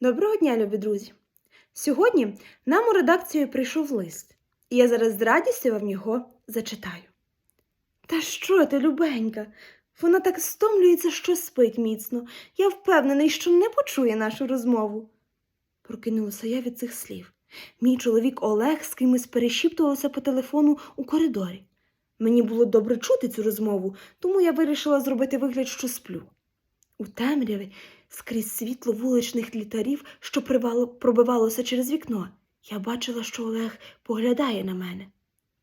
Доброго дня, любі друзі! Сьогодні нам у редакцію прийшов лист, і я зараз з радістю вам його зачитаю. Та що ти, любенька? Вона так стомлюється, що спить міцно. Я впевнений, що не почує нашу розмову. Прокинулася я від цих слів. Мій чоловік Олег з кимось перешіптувався по телефону у коридорі. Мені було добре чути цю розмову, тому я вирішила зробити вигляд, що сплю. У темряві скрізь світло вуличних літарів, що привало- пробивалося через вікно, я бачила, що Олег поглядає на мене,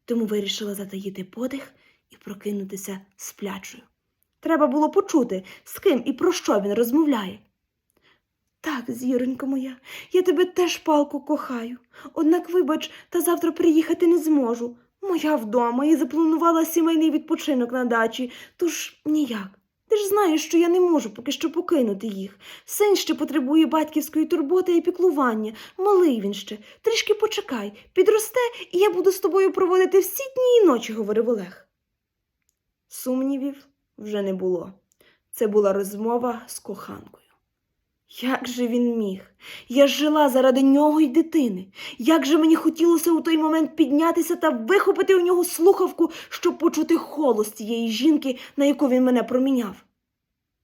тому вирішила затаїти подих і прокинутися сплячою. Треба було почути, з ким і про що він розмовляє. Так, зіронько моя, я тебе теж палко кохаю. Однак, вибач, та завтра приїхати не зможу. Моя вдома і запланувала сімейний відпочинок на дачі, тож ніяк. Ти ж знаєш, що я не можу поки що покинути їх. Син ще потребує батьківської турботи і піклування. Малий він ще. Трішки почекай, підросте, і я буду з тобою проводити всі дні і ночі, говорив Олег. Сумнівів вже не було. Це була розмова з коханкою. Як же він міг? Я жила заради нього й дитини. Як же мені хотілося у той момент піднятися та вихопити у нього слухавку, щоб почути голос цієї жінки, на яку він мене проміняв.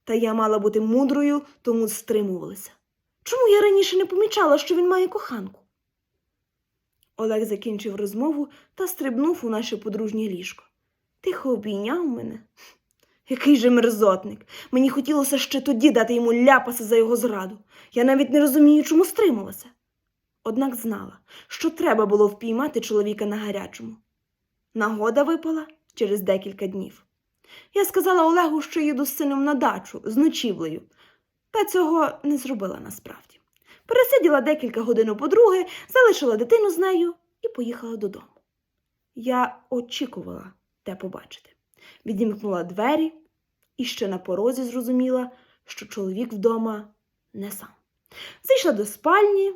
Та я мала бути мудрою, тому стримувалася. Чому я раніше не помічала, що він має коханку? Олег закінчив розмову та стрибнув у наше подружнє ліжко. Тихо обійняв мене. Який же мерзотник. Мені хотілося ще тоді дати йому ляпаса за його зраду. Я навіть не розумію, чому стрималася. Однак знала, що треба було впіймати чоловіка на гарячому. Нагода випала через декілька днів. Я сказала Олегу, що їду з сином на дачу з ночівлею, та цього не зробила насправді. Пересиділа декілька годин у подруги, залишила дитину з нею і поїхала додому. Я очікувала те побачити. Відімкнула двері і ще на порозі зрозуміла, що чоловік вдома не сам. Зайшла до спальні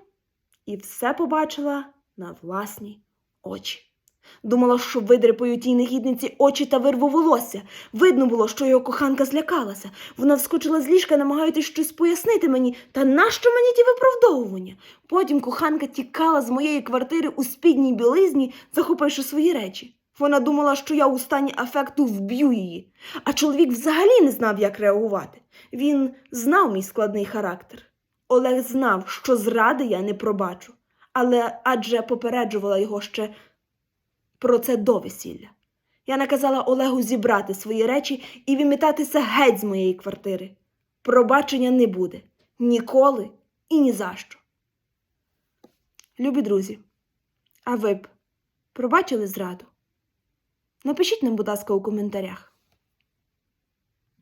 і все побачила на власні очі. Думала, що видрипаю тій негідниці очі та вирву волосся. Видно було, що його коханка злякалася. Вона вскочила з ліжка, намагаючись щось пояснити мені, та нащо мені ті виправдовування? Потім коханка тікала з моєї квартири у спідній білизні, захопивши свої речі. Вона думала, що я у стані афекту вб'ю її, а чоловік взагалі не знав, як реагувати. Він знав мій складний характер. Олег знав, що зради я не пробачу, але адже попереджувала його ще про це до весілля. Я наказала Олегу зібрати свої речі і вимітатися геть з моєї квартири. Пробачення не буде ніколи і ні за що. Любі друзі, а ви б пробачили зраду? Напишіть нам, будь ласка, у коментарях.